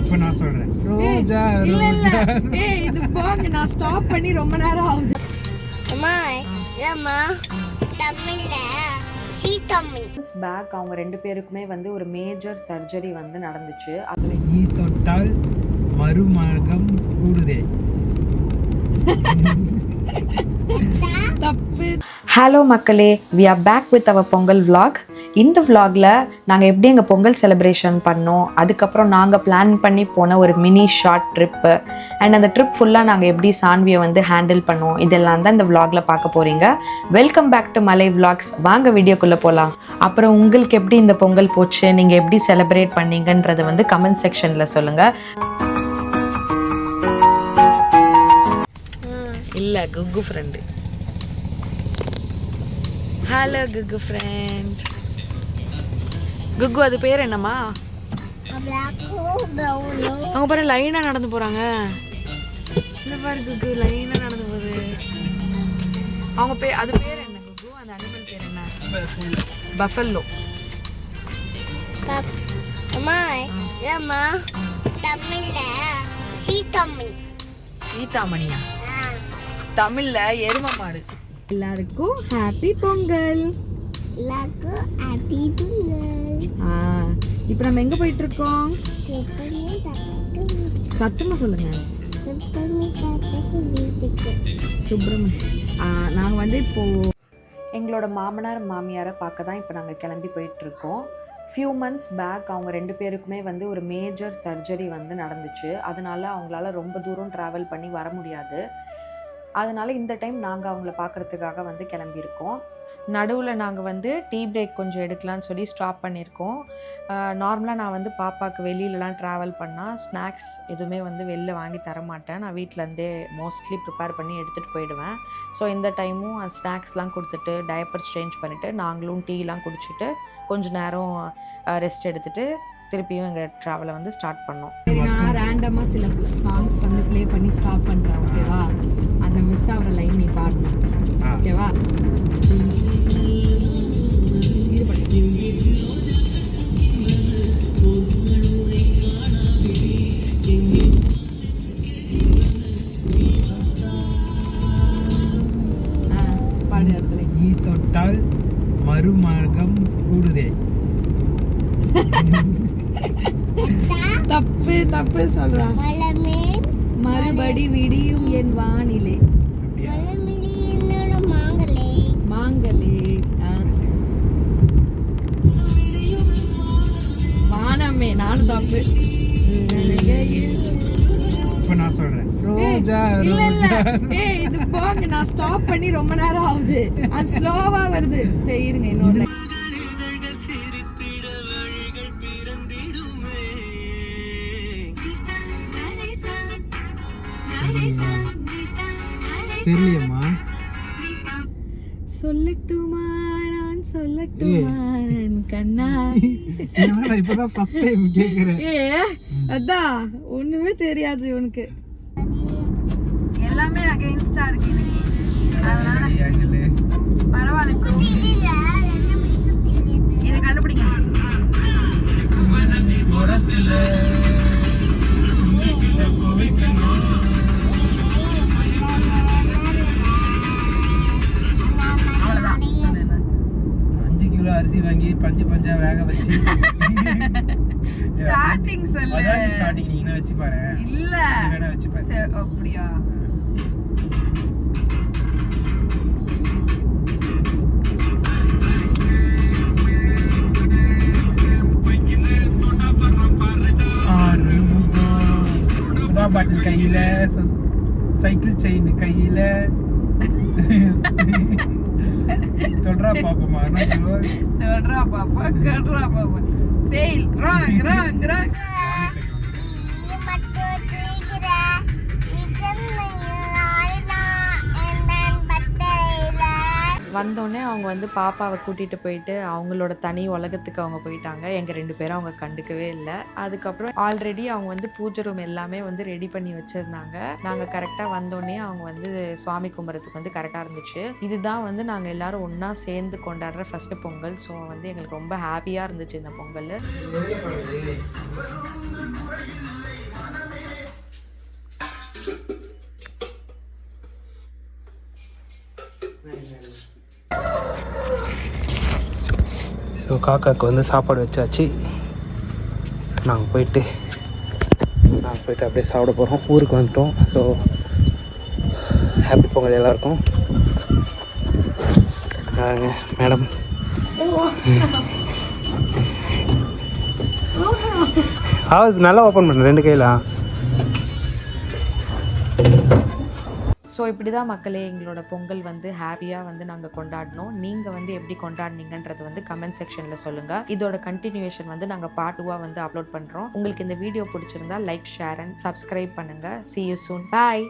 இப்போ நான் சொல்றேன். ரோஜா இல்ல ஏய் இது போங்க நான் ஸ்டாப் பண்ணி ரொம்ப நேரம் ஆகுது. அம்மா தமிழ்ல பேக் அவங்க ரெண்டு பேருக்குமே வந்து ஒரு மேஜர் சர்ஜரி வந்து நடந்துச்சு. அதில் நீ தொட்டால் மறுமகம் கூடுதே. தப்பு. ஹலோ மக்களே we are back with our Pongal vlog. இந்த vlogல நாங்கள் எப்படி எங்கள் பொங்கல் செலிப்ரேஷன் பண்ணோம் அதுக்கப்புறம் நாங்கள் பிளான் பண்ணி போன ஒரு மினி ஷார்ட் ட்ரிப்பு அண்ட் அந்த ட்ரிப் ஃபுல்லாக நாங்கள் எப்படி சான்வியை வந்து ஹேண்டில் பண்ணோம் இதெல்லாம் தான் இந்த vlogல பார்க்க போகிறீங்க welcome back to Malai vlogs. வாங்க வீடியோக்குள்ளே போகலாம் அப்புறம் உங்களுக்கு எப்படி இந்த பொங்கல் போச்சு நீங்கள் எப்படி செலிப்ரேட் பண்ணீங்கன்றதை வந்து கமெண்ட் செக்ஷனில் சொல்லுங்கள் இல்லை Kukku friend hello Kukku friend Kukku அது பேர் என்னம்மா? அவங்க பாரு லைனாக நடந்து போகிறாங்க இந்த பாரு குக்கு லைனாக நடந்து போகுது. அவங்க பேர் அது பேர் என்ன குக்கு? அந்த அனிமல் பேர் என்ன? பஃபல்லோ அம்மா இல்லம்மா தமிழ்ல சீதாமணியா? தமிழில் எரும மாடு எல்லாருக்கும் ஹாப்பி பொங்கல். பிளாக்கு ஹாப்பி இப்போ நம்ம எங்க போயிட்டு இருக்கோம் சுத்தமி தாத்தக்கு சத்தமா சொல்லுங்க. சுப்பிரமணியம் நாங்கள் வந்து இப்போ எங்களோட மாமனார் மாமியாரை பார்க்க தான் இப்போ நாங்கள் கிளம்பி போயிட்டுருக்கோம். ஃபியூ மந்த்ஸ் பேக் அவங்க ரெண்டு பேருக்குமே வந்து ஒரு மேஜர் சர்ஜரி வந்து நடந்துச்சு. அதனால அவங்களால ரொம்ப தூரம் ட்ராவல் பண்ணி வர முடியாது. அதனால இந்த டைம் நாங்கள் அவங்கள பார்க்குறதுக்காக வந்து கிளம்பியிருக்கோம். நடுவில் நாங்கள் வந்து டீ பிரேக் கொஞ்சம் எடுக்கலாம்னு சொல்லி ஸ்டாப் பண்ணியிருக்கோம். நார்மலாக நான் வந்து பாப்பாவுக்கு வெளியிலலாம் ட்ராவல் பண்ணால் ஸ்நாக்ஸ் எதுவுமே வந்து வெளில வாங்கி தர மாட்டேன். நான் வீட்டிலேருந்தே மோஸ்ட்லி ப்ரிப்பேர் பண்ணி எடுத்துகிட்டு போயிடுவேன். ஸோ இந்த டைமும் ஸ்நாக்ஸ்லாம் கொடுத்துட்டு டயப்பர்ஸ் சேஞ்ச் பண்ணிவிட்டு நாங்களும் டீலாம் குடிச்சிட்டு கொஞ்ச நேரம் ரெஸ்ட் எடுத்துட்டு திருப்பியும் எங்கள் ட்ராவலை வந்து ஸ்டார்ட் பண்ணோம். சரி நான் ரேண்டமாக சில சாங்ஸ் வந்து ப்ளே பண்ணி ஸ்டாப் பண்ணுறேன் ஓகேவா அந்த மிஸ் ஆகிற லைன் நீ பாடணும். ஓகேவா நீ தொட்டால் மறுமகம் கூடுதே. தப்பு தப்பு சொல்றான். மறுபடி விடியும் என் வானிலை. மாங்கலே. வானமே நானும் தப்பு. இப்போ நான் சொல்றேன். ரோஜா இல்ல இல்ல. ரோஜா ஏய் இது போங்க நான் ஸ்டாப் பண்ணி ரொம்ப நேரம் ஆகுது. அது ஸ்லோவா வருது. சரி இருங்க இன்னொரு. தெரியலையம்மா. சொல்லட்டுமா? நான் சொல்லட்டுமா என் கண்ணா? இப்பதான் ஃபர்ஸ்ட் டைம் கேக்குறேன். ஏ அதான் ஒண்ணுமே தெரியாது உனக்கு. எல்லாமே அகைன்ஸ்டா இருக்கு எனக்கு ஏங்கலே. பரவாயில்ல வாங்கி பஞ்சு பஞ்சா வேக வச்சு. ஸ்டார்டிங் சொல்லு. அதான் ஸ்டார்டிங் நீங்க வச்சு பாரு. இல்ல. நீ வேணா வச்சு பாரு. சரி, அப்படியா? பாட்டில் கையில. சைக்கிள் செயின் கையில. சொல்றா பாப்போமா சொல்றா பாப்பா கட்றா பாப்பா. ஃபெயில் ராங் ராங் ராங் வந்தோடனே அவங்க வந்து பாப்பாவை கூட்டிகிட்டு போயிட்டு அவங்களோட தனி உலகத்துக்கு அவங்க போயிட்டாங்க. எங்கள் ரெண்டு பேரும் அவங்க கண்டுக்கவே இல்லை. அதுக்கப்புறம் ஆல்ரெடி அவங்க வந்து பூஜை ரூம் எல்லாமே வந்து ரெடி பண்ணி வச்சுருந்தாங்க. நாங்கள் கரெக்டாக வந்தோடனே அவங்க வந்து சுவாமி கும்புறதுக்கு வந்து கரெக்டாக இருந்துச்சு. இதுதான் வந்து நாங்கள் எல்லாரும் ஒன்றா சேர்ந்து கொண்டாடுற ஃபஸ்ட்டு பொங்கல். ஸோ வந்து எங்களுக்கு ரொம்ப ஹாப்பியாக இருந்துச்சு இந்த பொங்கல். Thank you. காக்காவுக்கு வந்து சாப்பாடு வச்சாச்சு. நாங்கள் போயிட்டு நாங்கள் போயிட்டு அப்படியே சாப்பிட போகிறோம் ஊருக்கு வந்துட்டோம். ஸோ ஹாப்பி பொங்கல் எல்லாருக்கும். மேடம் ஆகுது நல்லா ஓப்பன் பண்ணு ரெண்டு கையில. ஸோ இப்படி தான் மக்களே எங்களோட பொங்கல் வந்து ஹாப்பியாக வந்து நாங்கள் கொண்டாடினோம். நீங்கள் வந்து எப்படி கொண்டாடினீங்கன்றது வந்து கமெண்ட் செக்ஷனில் சொல்லுங்கள் இதோட கண்டினியூஷன் வந்து நாங்கள் பார்ட் டூவாக வந்து அப்லோட் பண்ணுறோம் உங்களுக்கு இந்த வீடியோ பிடிச்சிருந்தா லைக் ஷேர் அண்ட் சப்ஸ்கிரைப் பண்ணுங்கள் சி யூ சூன் பாய்